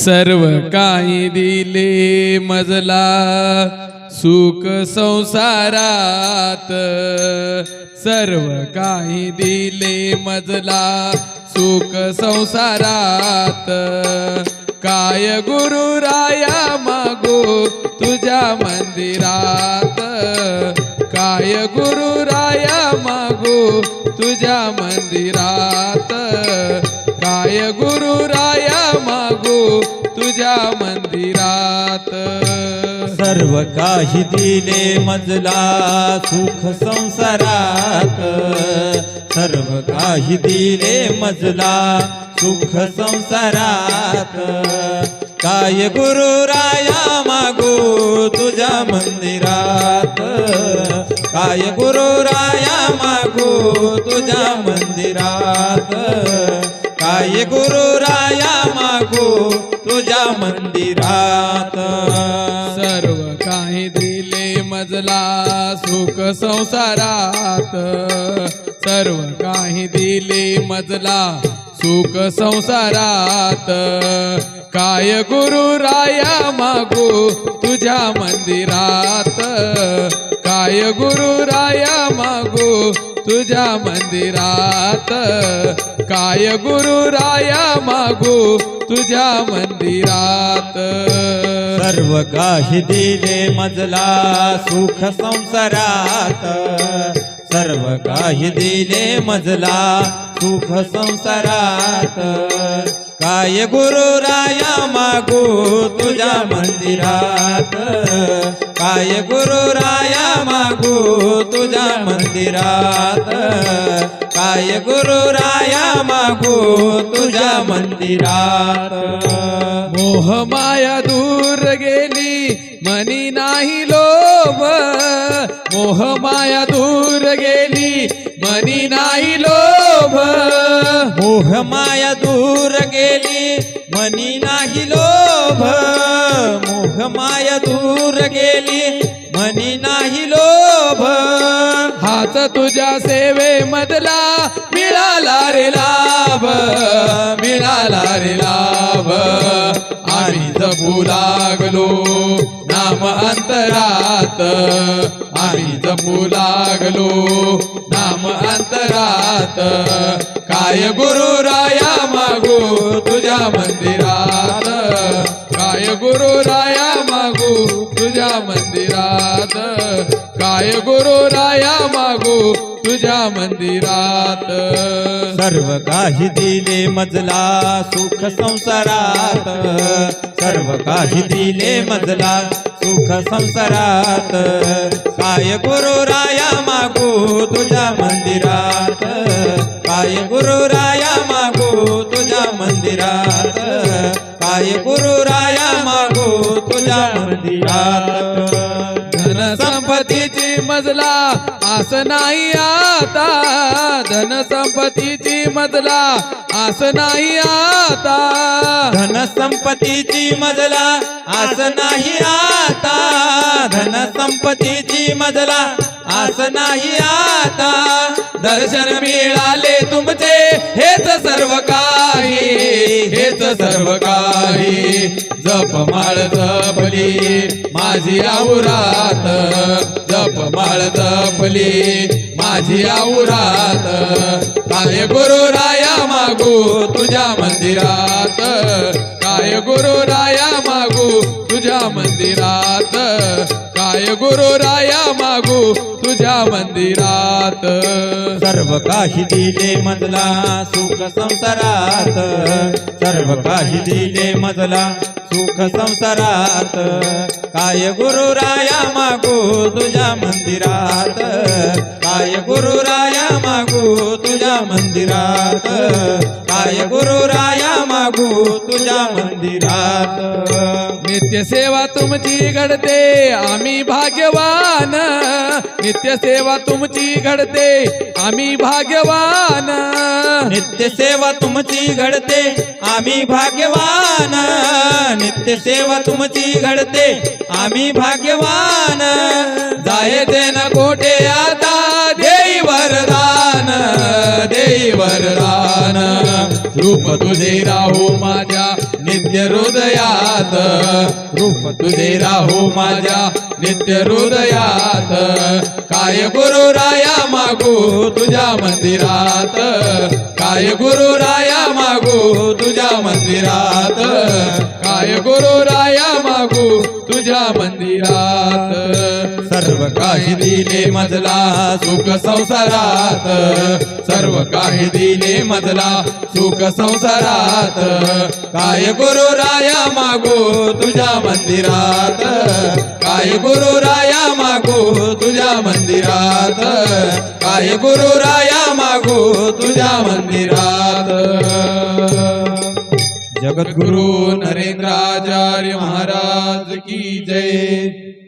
सर्व काही दिले मजला सुख संसारात. सर्व काही दिले मजला सुख संसारात. काय गुरु राया मागो तुझ्या मंदिरात. काय गुरु राया मागो तुझ्या मंदिरात. काय गुरु राया मागो तुझ्या मंदिरात. सर्व काही दिले मजला सुख संसारात. सर्व काही दिले मजला सुख संसारात. काय गुरु राया मागू तुझ्या मंदिरात. काय गुरु राया मागू तुझ्या मंदिरात. काय गुरु राया मागू तुझ्या मंदिरात? सर्व काही दिले मजला सुख संसारात. सर्व काही दिले मजला सुख संसारात. काय गुरु राया मागू तुझ्या मंदिरात? काय गुरु राया मागू तुझ्या मंदिरात? काय गुरु राया मागू तुझ्या मंदिरात? सर्व काही दिले मजला सुख संसारात. सर्व काही दिले मजला सुख संसारात. काय गुरु राया मागू तुझ्या मंदिरात? काय गुरु राया मागू तुझ्या मंदिरात? काय गुरु राया मागू तुझ्या मंदिरात? मोह माया दूर गेली मनी नाही लोभ. मोह माया दूर गेली मनी नाही लोभ. मोह माया दूर गेली मनी नाही लोभ. मोह माया दूर गेली मनी नाही लोभ. हात तुझ्या सेवे मदला मिळाला रे लाभ मिळाला रे लाभ. आम्ही जपू लागलो नाम अंतरात. आम्ही जपू लागलो नाम अंतरात. काय गुरु राया मागू तुझ्या मंदिरात? काय गुरु राया मागू तुझ्या मंदिरात? काय गुरु राया मागू तुझ्या मंदिरात. सर्व काही दिले मजला सुख संसारात. सर्व काही दिले मजला सुख संसारात. काय गुरु राया मागू तुझ्या मंदिरात. काय गुरु राया मागू तुझ्या मंदिरात. काय गुरु राया मागू तुझ्या मंदिरात. मजला. आस नाही आता धन संपत्तीची मजला. आस नाही आता धन संपत्तीची मजला. आस नाही आता धन संपत्तीची मजला. आस नाही आता दर्शन मिळाले तुमचे. हेच सर्व काही हेच सर्व काही जप माळ जपली. माझी आवरात जप माळ जपली. माझी आवरात. काय गुरु राया मागू तुझ्या मंदिरात? काय गुरु राया मागू तुझ्या मंदिरात? काय गुरु राया मागू मंदिरात. सर्व काही दिले मजला सुख संसारात. सर्व काही दिले मजला सुख संसारात. काय गुरु राया मागू तुझ्या मंदिरात? काय गुरु राया मागू तुझ्या मंदिरात? काय गुरु राया मागू तुझ्या मंदिरात? नित्य सेवा तुमची घडते. आम्ही भाग्यवान. नित्य सेवा तुमची घडते. आम्ही भाग्यवान. नित्य सेवा तुमची घडते. आम्ही भाग्यवान. नित्य सेवा तुमची घडते. आम्ही भाग्यवान. जाय देन कोठे आता. देई वरदान. देई वरदान. रूप तुझे राहू माझ्या नित्य हृदयात. रूप तुझे राहू माझ्या नित्य हृदयात. काय गुरु राया मागू तुझ्या मंदिरात. काय गुरु राया मागू तुझ्या मंदिरात. काय गुरु राया मागू तुझ्या मंदिरात. सर्व काही दिले मजला सुख संसारात. सर्व काही दिले मजला सुख संसारात. काय गुरु राया मागो तुझ्या मंदिरात? काय गुरु राया मागो तुझ्या मंदिरात? काय गुरु राया मागो तुझ्या मंदिरात? जगद्गुरु नरेंद्राचार्य महाराज की जय.